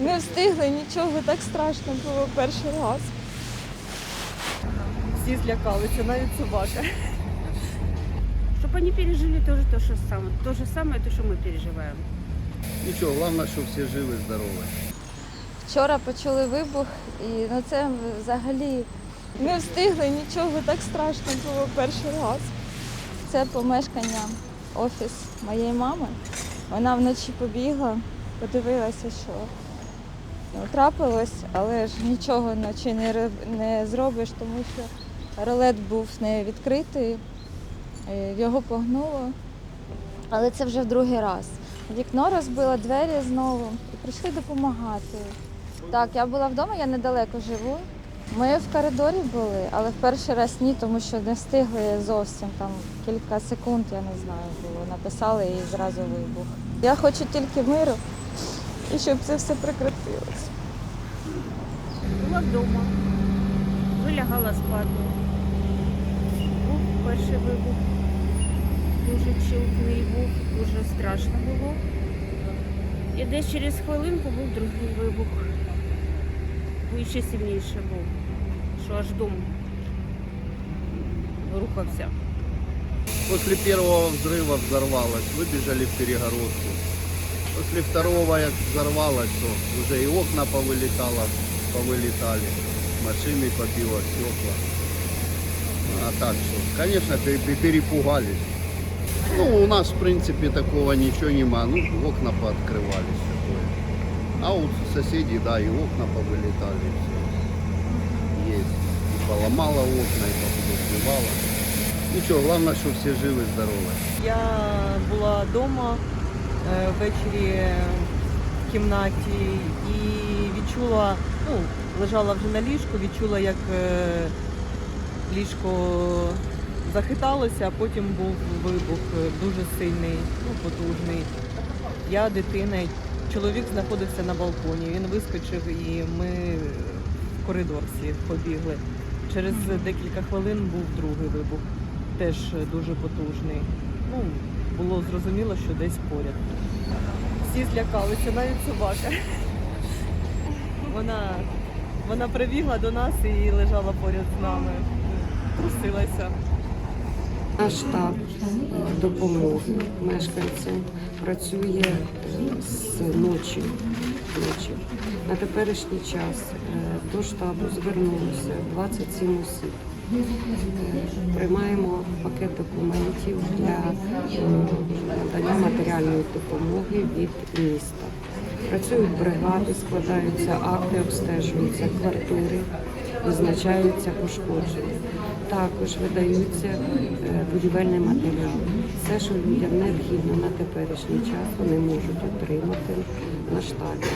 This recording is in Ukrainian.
Не встигли нічого, так страшно було перший раз. Всі злякалися, навіть собака. Чтобы они пережили тоже то же самое. То же самое, то, что мы переживаем. Нічого, головне, що всі живі, здорові. Вчора почули вибух, і ну це взагалі не встигли нічого, так страшно було перший раз. Це помешкання, офіс моєї мами. Вона вночі побігла, подивилася, що трапилось, але ж нічого вночі не, не зробиш, тому що ролет був не відкритий, е, його погнуло. Але це вже в другий раз. Вікно розбило, двері знову і прийшли допомагати. Так, я була вдома, я недалеко живу. Ми в коридорі були, але в перший раз ні, тому що не встигли зовсім там кілька секунд, я не знаю, було. Написали і зразу вибух. Я хочу тільки миру і щоб це все прекратилось. Була вдома, вилягала спати. Був перший вибух. Дуже чутний був, дуже страшно було. І десь через хвилинку був другий вибух. І ще сильніше був, що аж дом рухався. После первого взрыва взорвалось, выбежали в перегородку. После второго, як взорвалось, то уже и окна повылетало, повылетали, машины побило, стекла. А так что, конечно, пе- пе- перепугались. Ну, у нас, в принципе, такого ничего нема. Ну, окна пооткрывались такое. А у соседей, да, и окна повылетали. всё. Есть. И поломало окна, и повыбивало. Нічого, головне, що всі живі, здорові. Я була вдома е, ввечері в кімнаті і відчула, ну, лежала вже на ліжку, відчула, як е, ліжко захиталося, а потім був вибух е, дуже сильний, ну, потужний. Я дитина, чоловік знаходився на балконі, він вискочив і ми в коридор всі побігли. Через декілька хвилин був другий вибух, теж дуже потужний. Ну, було зрозуміло, що десь поряд. Всі злякалися, навіть собака. Вона, вона прибігла до нас і лежала поряд з нами, трусилася. Наш штаб допомоги мешканцям працює з ночі. ночі. На теперішній час е, до штабу звернулося 27 осіб. Приймаємо пакет документів для е, надання матеріальної допомоги від міста. Працюють бригади, складаються акти, обстежуються квартири, визначаються пошкодження. Також видаються е, будівельні матеріали. Все, що людям необхідно на теперішній час, вони можуть отримати на штабі.